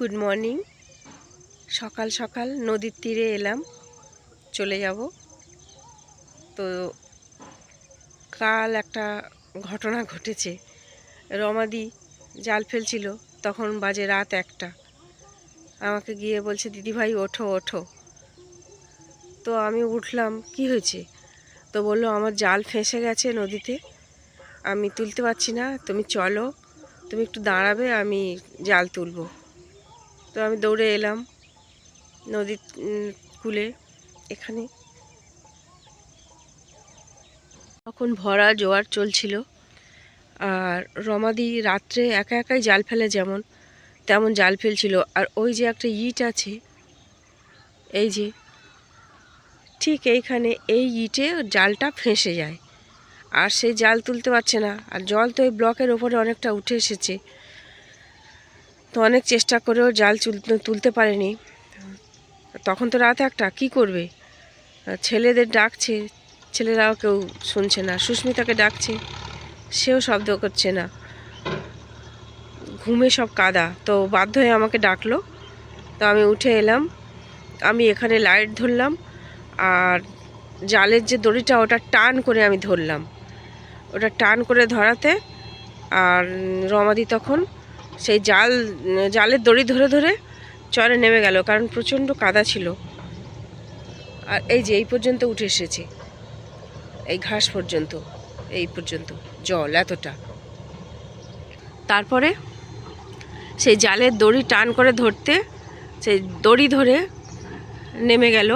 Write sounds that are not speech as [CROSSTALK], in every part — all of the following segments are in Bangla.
গুড মর্নিং সকাল সকাল নদীর তীরে এলাম, চলে যাব। তো কাল একটা ঘটনা ঘটেছে। রমাদি জাল ফেলছিল, তখন বাজে রাত একটা। আমাকে গিয়ে বলছে দিদিভাই ওঠো ওঠো। তো আমি উঠলাম, কি হয়েছে? তো বলল, আমার জাল ফেঁসে গেছে নদীতে। আমি তুলতে পারছি না, তুমি চলো, তুমি একটু দাঁড়াবে, আমি জাল তুলবো। তো আমি দৌড়ে এলাম নদীর কূলে, এখানে। তখন ভরা জোয়ার চলছিল, আর রমাদি রাত্রে একা একাই জাল ফেলে যেমন, তেমন জাল ফেলছিল। আর ওই যে একটা ইট আছে, এই যে, ঠিক এইখানে এই ইটে জালটা ফেঁসে যায়। আর সেই জাল তুলতে পারছে না, আর জল তো এই ব্লকের ওপরে অনেকটা উঠে এসেছে। তো অনেক চেষ্টা করেও জাল তুলতে পারেনি। তখন তো রাত একটা, কি করবে? ছেলেদের ডাকছে, ছেলেরাও কেউ শুনছে না। সুস্মিতাকে ডাকছে, সেও শব্দ করছে না। ঘুমে সব কাদা, তো বাধ্য হয়ে আমাকে ডাকলো। তো আমি উঠে এলাম, আমি এখানে লাইট ধরলাম, আর জালের যে দড়িটা, ওটা টান করে আমি ধরলাম। ওটা টান করে ধরাতে, আর রমাদি তখন সেই জাল, জালের দড়ি ধরে ধরে চরে নেমে গেল, কারণ প্রচণ্ড কাদা ছিল। আর এই যে, এই পর্যন্ত উঠে এসেছে। এই ঘাস পর্যন্ত, এই পর্যন্ত, জল এতটা। তারপরে সেই জালের দড়ি টান করে ধরতে, সেই দড়ি ধরে নেমে গেল।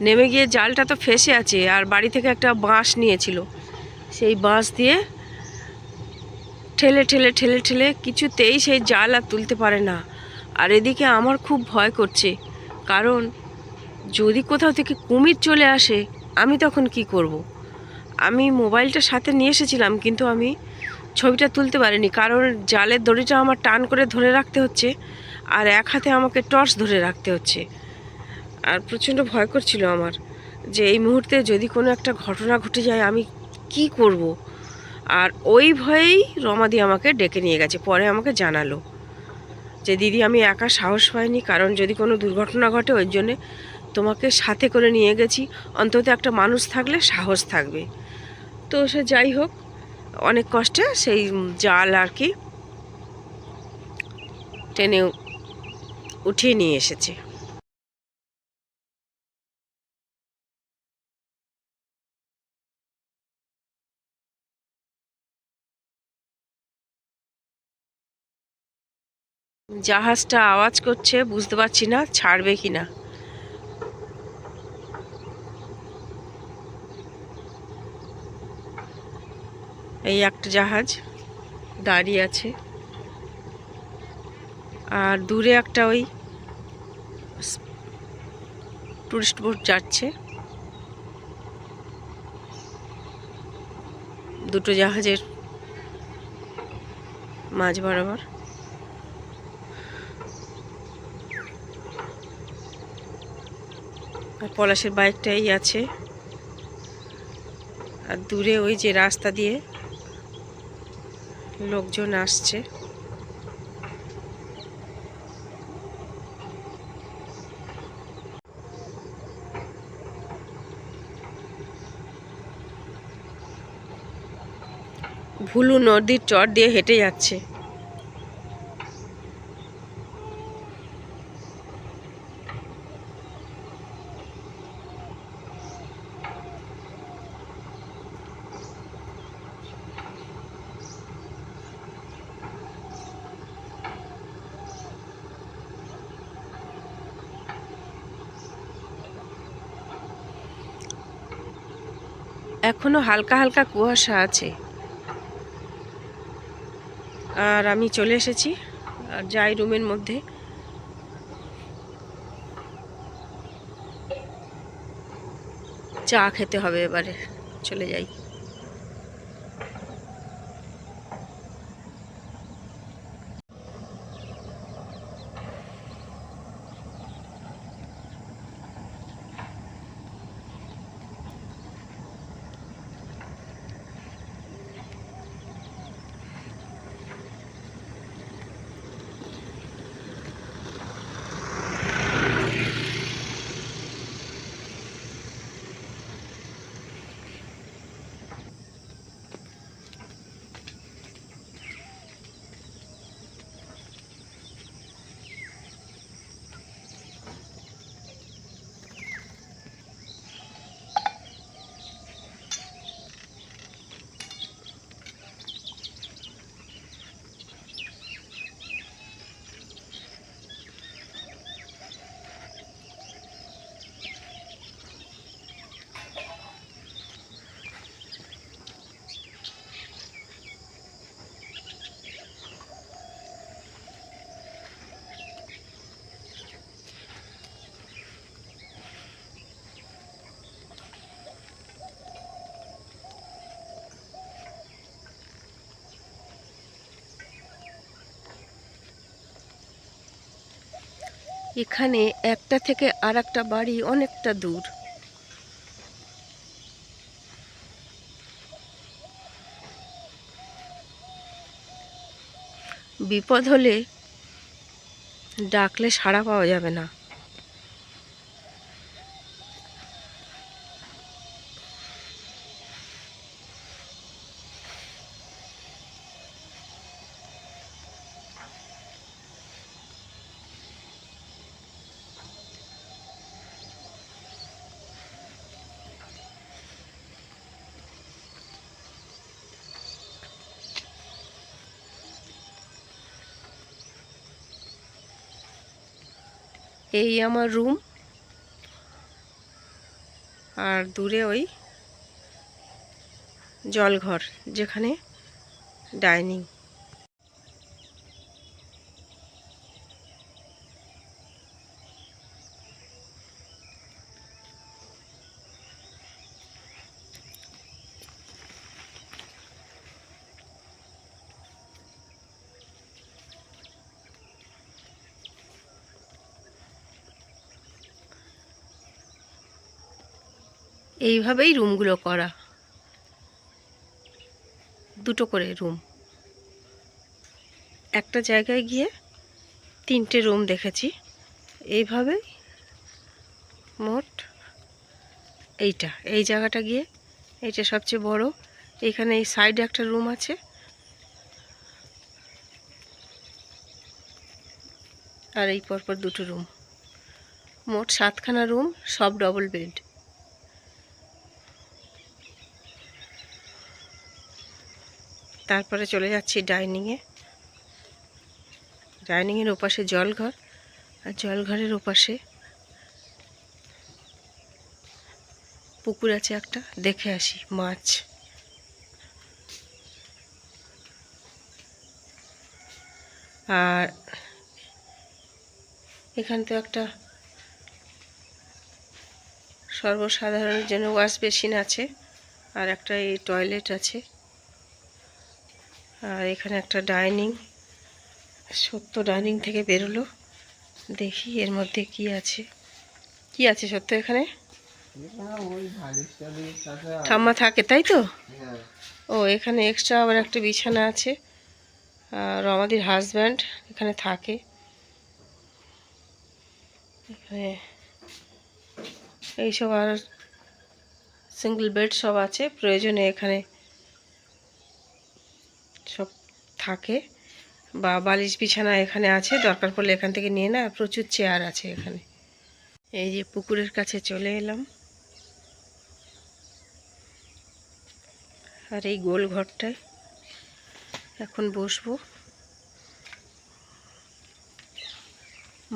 নেমে গিয়ে জালটা তো ফেসে আছে, আর বাড়ি থেকে একটা বাঁশ নিয়েছিল। সেই বাঁশ দিয়ে ঠেলে ঠেলে ঠেলে ঠেলে কিছুতেই সেই জাল আর তুলতে পারে না আর এদিকে আমার খুব ভয় করছে কারণ যদি কোথাও থেকে কুমির চলে আসে, আমি তখন কি করব। আমি মোবাইলটা সাথে নিয়ে এসেছিলাম, কিন্তু আমি ছবিটা তুলতে পারিনি কারণ জালের দড়িটা আমার টান করে ধরে রাখতে হচ্ছে, আর এক হাতে আমাকে টর্চ ধরে রাখতে হচ্ছে আর প্রচণ্ড ভয় করছিল আমার যে এই মুহূর্তে যদি কোনো একটা ঘটনা ঘটে যায়, আমি কি করব। আর ওই ভয়েই রমাদি আমাকে ডেকে নিয়ে গেছে, পরে আমাকে জানালো যে, দিদি, আমি একা সাহস পাইনি, কারণ যদি কোনো দুর্ঘটনা ঘটে, ওই জন্যে তোমাকে সাথে করে নিয়ে গেছি। অন্তত একটা মানুষ থাকলে সাহস থাকবে। তো সে যাই হোক, অনেক কষ্টে সেই জাল আর কি টেনে উঠিয়ে নিয়ে এসেছে। জাহাজটা আওয়াজ করছে, বুঝতে পারছি না, ছাড়বে কি না। এই একটা জাহাজ দাঁড়িয়ে আছে। আর দূরে একটা ওই টুরিস্ট বোট যাচ্ছে। দুটো জাহাজের মাঝ বরাবর। পলাশের বাইকটাই আছে। আর দূরে ওই যে রাস্তা দিয়ে লোকজন আসছে। ভুলু নদীর চর দিয়ে হেঁটে যাচ্ছে। এখনও হালকা হালকা কুয়াশা আছে। আর আমি চলে এসেছি, আর যাই রুমের মধ্যে। চা খেতে হবে এবারে, চলে যাই। এখানে একটা থেকে আর একটা বাড়ি অনেকটা দূর। বিপদ হলে ডাকলে সাড়া পাওয়া যাবে না। এই আমার রুম আর দূরে ওই জলঘর যেখানে ডাইনিং এইভাবেই রুমগুলো করা। দুটো করে রুম। একটা জায়গায় গিয়ে তিনটে রুম দেখেছি। এইভাবেই মোট এইটা। এই জায়গাটা গিয়ে এইটা সবচেয়ে বড়। এখানে এই সাইডে একটা রুম আছে। আর এই পরপর দুটো রুম। মোট সাতখানা রুম, সব ডবল বেড তারপরে চলে যাচ্ছি ডাইনিংয়ে। ডাইনিংয়ের ওপাশে জলঘর, আর জলঘরের ওপাশে পুকুর আছে একটা, দেখে আসি মাছ। আর এখান তো একটা সর্বসাধারণের জন্য ওয়াশ বেসিন আছে, আর একটা এই টয়লেট আছে। আর এখানে একটা ডাইনিং সত্য ডাইনিং থেকে বেরোলো। দেখি এর মধ্যে কি আছে। কি আছে সত্য এখানে? ঠাম্মা থাকে তাই তো? ও এখানে এক্সট্রা আবার একটা বিছানা আছে। আর আমাদের হাজব্যান্ড এখানে থাকে। এখানে এইসব আর সিঙ্গেল বেড সব আছে। প্রয়োজনে এখানে সব থাকে বা বালিশ বিছানা এখানে আছে, দরকার পড়লে এখান থেকে নিয়ে না প্রচুর চেয়ার আছে এখানে। এই যে পুকুরের কাছে চলে এলাম। আর এই গোল ঘরটায় এখন বসবো।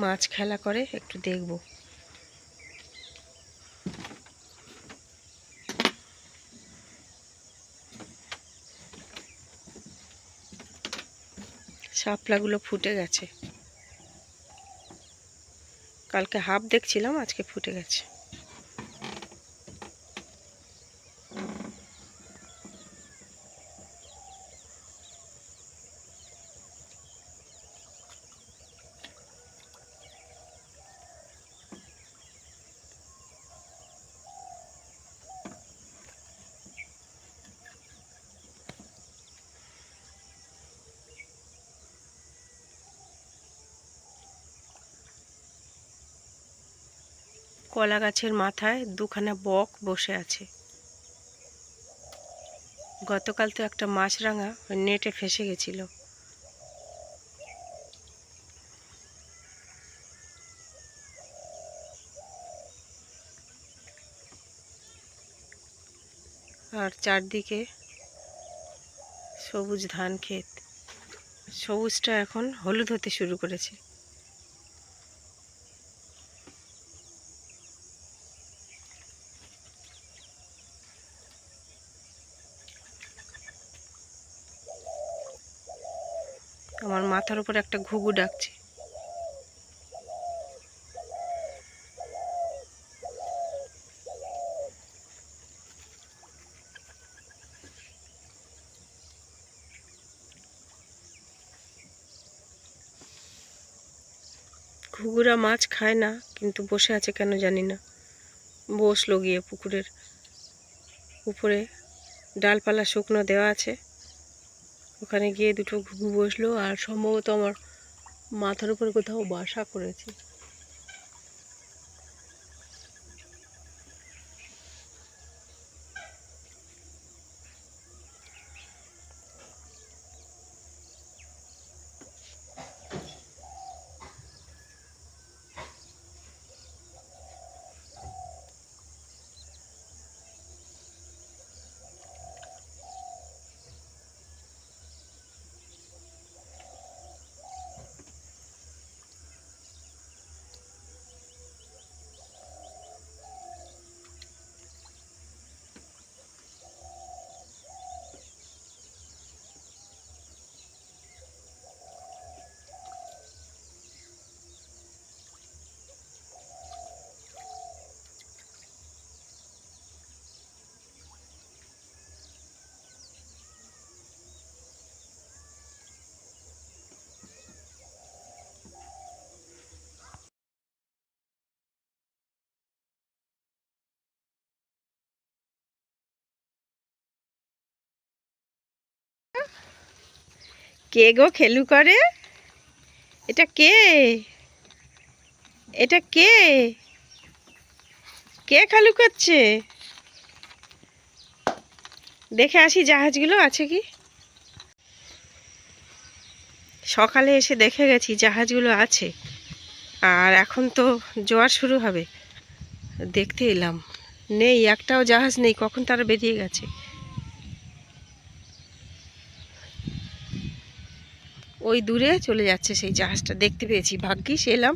মাছ খেলা করে, একটু দেখব। শাপলাগুলো ফুটে গেছে। কালকে হাফ দেখছিলাম আজকে ফুটে গেছে। কলা গাছের মাথায় দুখানা বক বসে আছে। গতকাল তো একটা মাছরাঙা নেটে ফেসে গেছিল। আর চারদিকে সবুজ ধান ক্ষেত। সবুজটা এখন হলুদ হতে শুরু করেছে আমার মাথার উপর একটা ঘুঘু ডাকছে। ঘুঘুরা মাছ খায় না, কিন্তু বসে আছে কেন জানি না। বসল গিয়ে পুকুরের উপরে। ডালপালা শুকনো দেওয়া আছে। ওখানে গিয়ে দুটো ঘুঘু বসল আর সম্ভবত আমার মাথার উপরে কোথাও বাসা করেছে। কে গো খেলু করে? এটা কে? এটা কে? কে খালু করছে? দেখে আসি জাহাজগুলো আছে কি? সকালে এসে দেখে গেছি জাহাজগুলো আছে। আর এখন তো জোয়ার শুরু হবে। দেখতে এলাম। নেই, একটাও জাহাজ নেই। কখন তারা বেরিয়ে গেছে? ওই দূরে চলে যাচ্ছে সেই জাহাজটা। দেখতে পেয়েছি, ভাগ্যিস এলাম।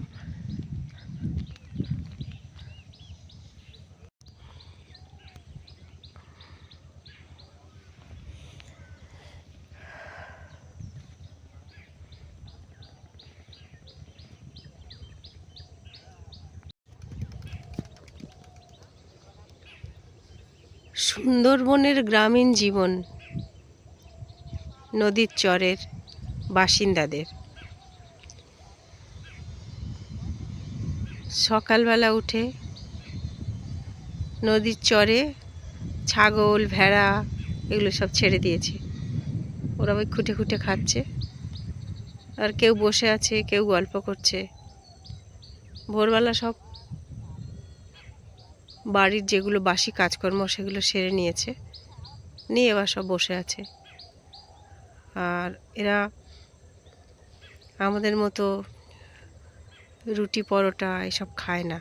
সুন্দরবনের গ্রামীণ জীবন, নদীর চরের। বাসিন্দাদের। সকালবেলা উঠে নদীর চরে ছাগল, ভেড়া এগুলো সব ছেড়ে দিয়েছে। ওরা ওই খুঁটে খুঁটে খাচ্ছে। আর কেউ বসে আছে, কেউ গল্প করছে। ভোরবেলা সব বাড়ির যেগুলো বাসি কাজকর্ম সেগুলো সেরে নিয়েছে। নিয়ে এবার সব বসে আছে। আর এরা আমাদের মতো রুটি পরোটা এসব খায় না।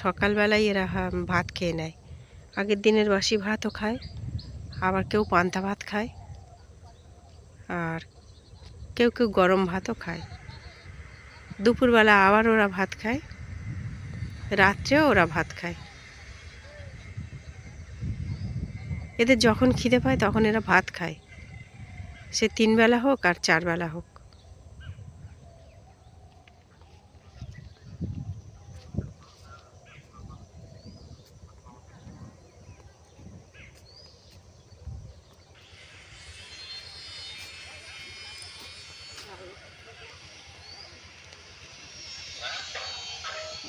সকালবেলায় এরা ভাত খেয়ে নেয়। আগের দিনের বাসি ভাতও খায়, আবার কেউ পান্তা ভাত খায়, আর কেউ কেউ গরম ভাতও খায়। দুপুরবেলা আবার ওরা ভাত খায়, রাত্রেও ওরা ভাত খায়। এদের যখন খিদে পায় তখন এরা ভাত খায়। সে তিন বেলা হোক আর চার বেলা হোক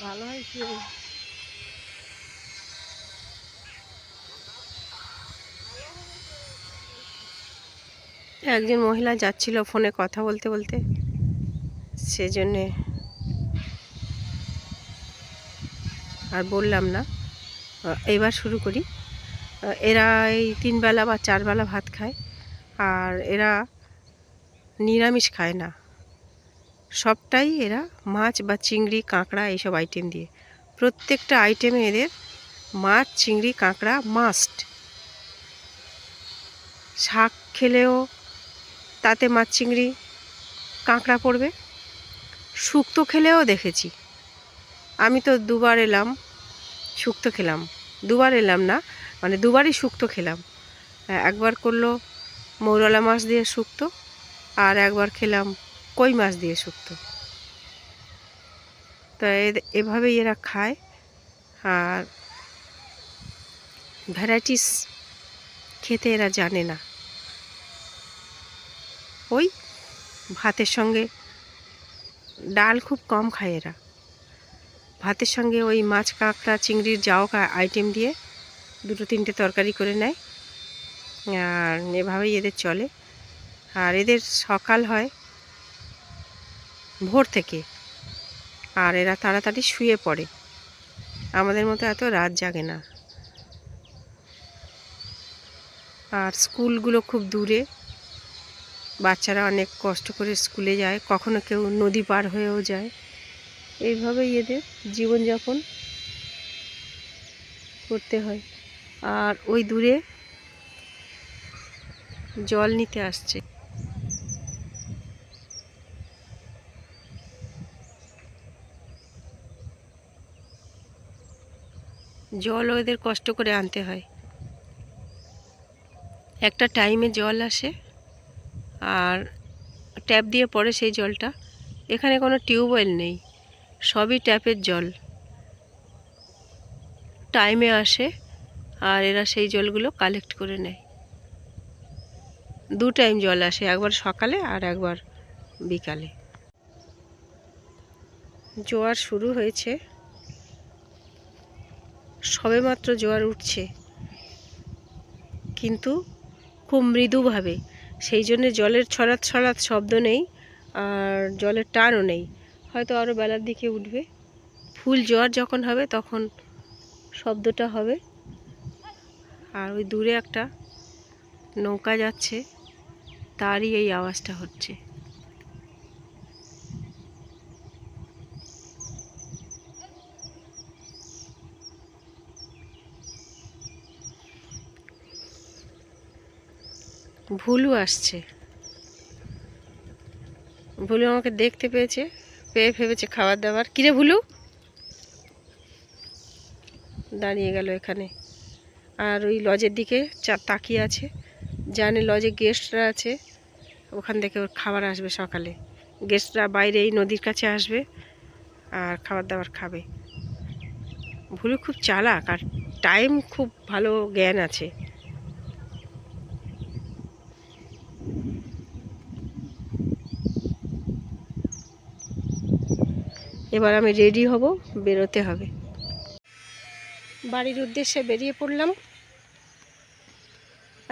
ভালো হয়েছে একজন মহিলা যাচ্ছিল ফোনে কথা বলতে বলতে, সেজন্যে আর বললাম না। এবার শুরু করি। এরা এই তিনবেলা বা চারবেলা ভাত খায়, আর এরা নিরামিষ খায় না। সবটাই এরা মাছ বা চিংড়ি, কাঁকড়া এইসব আইটেম দিয়ে। প্রত্যেকটা আইটেমে এদের মাছ, চিংড়ি, কাঁকড়া মাস্ট শাক খেলেও তাতে মাছ, চিংড়ি, কাঁকড়া পড়বে। শুক্তো খেলেও দেখেছি। আমি তো দুবার এলাম, শুক্তো খেলাম। দুবার এলাম না মানে দুবারই শুক্তো খেলাম। একবার করল মৌরলা মাছ দিয়ে শুক্তো, আর একবার খেলাম কই মাছ দিয়ে শুক্তো। তো এভাবেই এরা খায়। আর ভ্যারাইটিস খেতে এরা জানে না। ওই ভাতের সঙ্গে ডাল খুব কম খায় এরা। ভাতের সঙ্গে ওই মাছ, কাঁকড়া, চিংড়ির যাও আইটেম দিয়ে দুটো, তিনটে তরকারি করে নেয়। আর এভাবেই এদের চলে। আর এদের সকাল হয় ভোর থেকে। আর এরা তাড়াতাড়ি শুয়ে পড়ে। আমাদের মতো এত রাত জাগে না। আর স্কুলগুলো খুব দূরে। বাচ্চারা অনেক কষ্ট করে স্কুলে যায়, কখনো কেউ নদী পার হয়েও যায়। এইভাবেই এদের জীবনযাপন করতে হয়। আর ওই দূরে জল নিতে আসছে। জলও এদের কষ্ট করে আনতে হয়। একটা টাইমে জল আসে আর ট্যাপ দিয়ে পড়ে সেই জলটা। এখানে কোনো টিউবওয়েল নেই, সবই ট্যাপের জল। টাইমে আসে আর এরা সেই জলগুলো কালেক্ট করে নেয়। দু টাইম জল আসে, একবার সকালে আর একবার বিকালে। জোয়ার শুরু হয়েছে। সবেমাত্র জোয়ার উঠছে। কিন্তু খুব মৃদুভাবে। সেই জন্যে জলের ছড়াত ছড়াত শব্দ নেই আর জলের টানও নেই। হয়তো আরও বেলার দিকে উঠবে। ফুল জোয়ার যখন হবে তখন শব্দটা হবে। আর ওই দূরে একটা নৌকা যাচ্ছে, তারই এই আওয়াজটা হচ্ছে। ভুলু আসছে। ভুলু আমাকে দেখতে পেয়েছে, পেয়ে ভেবেছে খাবার দাবার। কিরে ভুলু? দাঁড়িয়ে গেল এখানে। আর ওই লজের দিকে চা তাকিয়ে আছে। জানে লজে গেস্টরা আছে। ওখান থেকে ওর খাবার আসবে সকালে। গেস্টরা বাইরে এই নদীর কাছে আসবে আর খাবার দাবার খাবে। ভুলু খুব চালাক আর টাইম খুব ভালো জ্ঞান আছে। এবার আমি রেডি হব, বেরোতে হবে। বাড়ির উদ্দেশ্যে বেরিয়ে পড়লাম।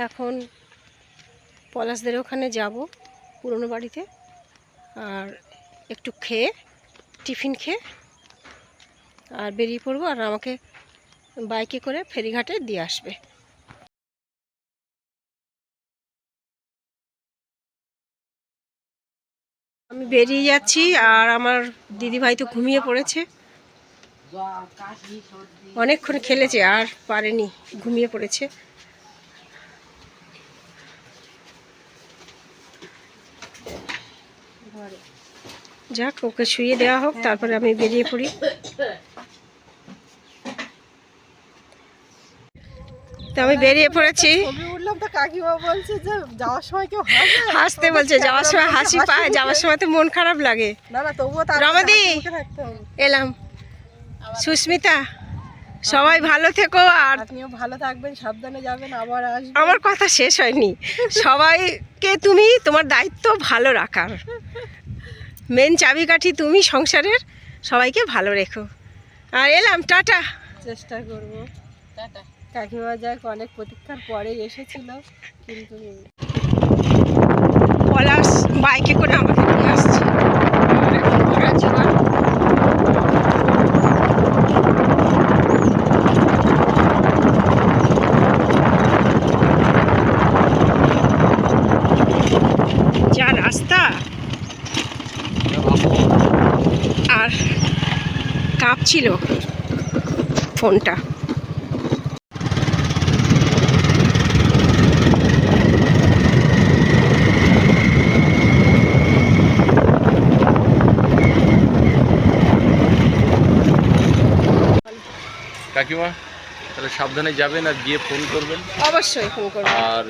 এখন পলাশদের ওখানে যাব, পুরনো বাড়িতে। আর একটু খেয়ে, টিফিন খেয়ে, আর বেরিয়ে পড়ব। আর আমাকে বাইকে করে ফেরিঘাটে দিয়ে আসবে। আমি বেরিয়ে যাচ্ছি আর আমার দিদিভাই তো ঘুমিয়ে পড়েছে। অনেকক্ষণ খেলেছে, আর পারেনি, ঘুমিয়ে পড়েছে। যাক, ওকে শুয়ে দেওয়া হোক, তারপরে আমি বেরিয়ে পড়ি। তো আমি বেরিয়ে পড়েছি। ছবি উঠলাম তো কাকিমা বলছে যে যাওয়ার সময় কেউ [LAUGHS] হাসতে বলছে যাওয়ার সময় হাসি পায় যাওয়ার সময় তো মন খারাপ লাগে। না না তবুও তার রমাদি! এলাম। সুস্মিতা সবাই ভালো থেকো আর আপনিও ভালো থাকবেন সাবধানে যাবেন আবার আসবেন। আমার কথা শেষ হয়নি। [LAUGHS] সবাইকে তুমি তোমার দায়িত্ব ভালো রাখার। মেন চাবিকাঠি তুমি সংসারের সবাইকে ভালো রেখো। আর এলাম টাটা। চেষ্টা করব। কাকিমা যাক, অনেক প্রতীক্ষার পরে এসেছিল, কিন্তু পলাশ বাইকে করে আমাকে নিয়ে আসছে। যা রাস্তা আর কাঁপছিল ফোনটা কাকিমা তাহলে সাবধানে যাবেন আর গিয়ে ফোন করবেন। অবশ্যই ফোন করব। আর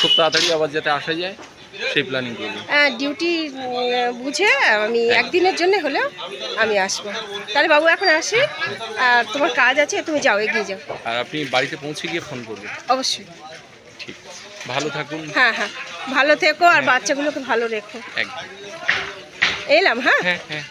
খুব তাড়াতাড়ি আবার যাতে আসা যায় সেই প্ল্যানিং করবেন। হ্যাঁ ডিউটি বুঝে আমি একদিনের জন্য হলেও আমি আসব। তাহলে বাবু এখন আসি। আর তোমার কাজ আছে তুমি যাও এগিয়ে যাও। আর আপনি বাড়িতে পৌঁছে গিয়ে ফোন করবেন। অবশ্যই। ঠিক ভালো থাকুন। হ্যাঁ হ্যাঁ। ভালো থেকো আর বাচ্চাগুলোকে ভালো রেখো। একদম। এলাম হ্যাঁ? হ্যাঁ হ্যাঁ।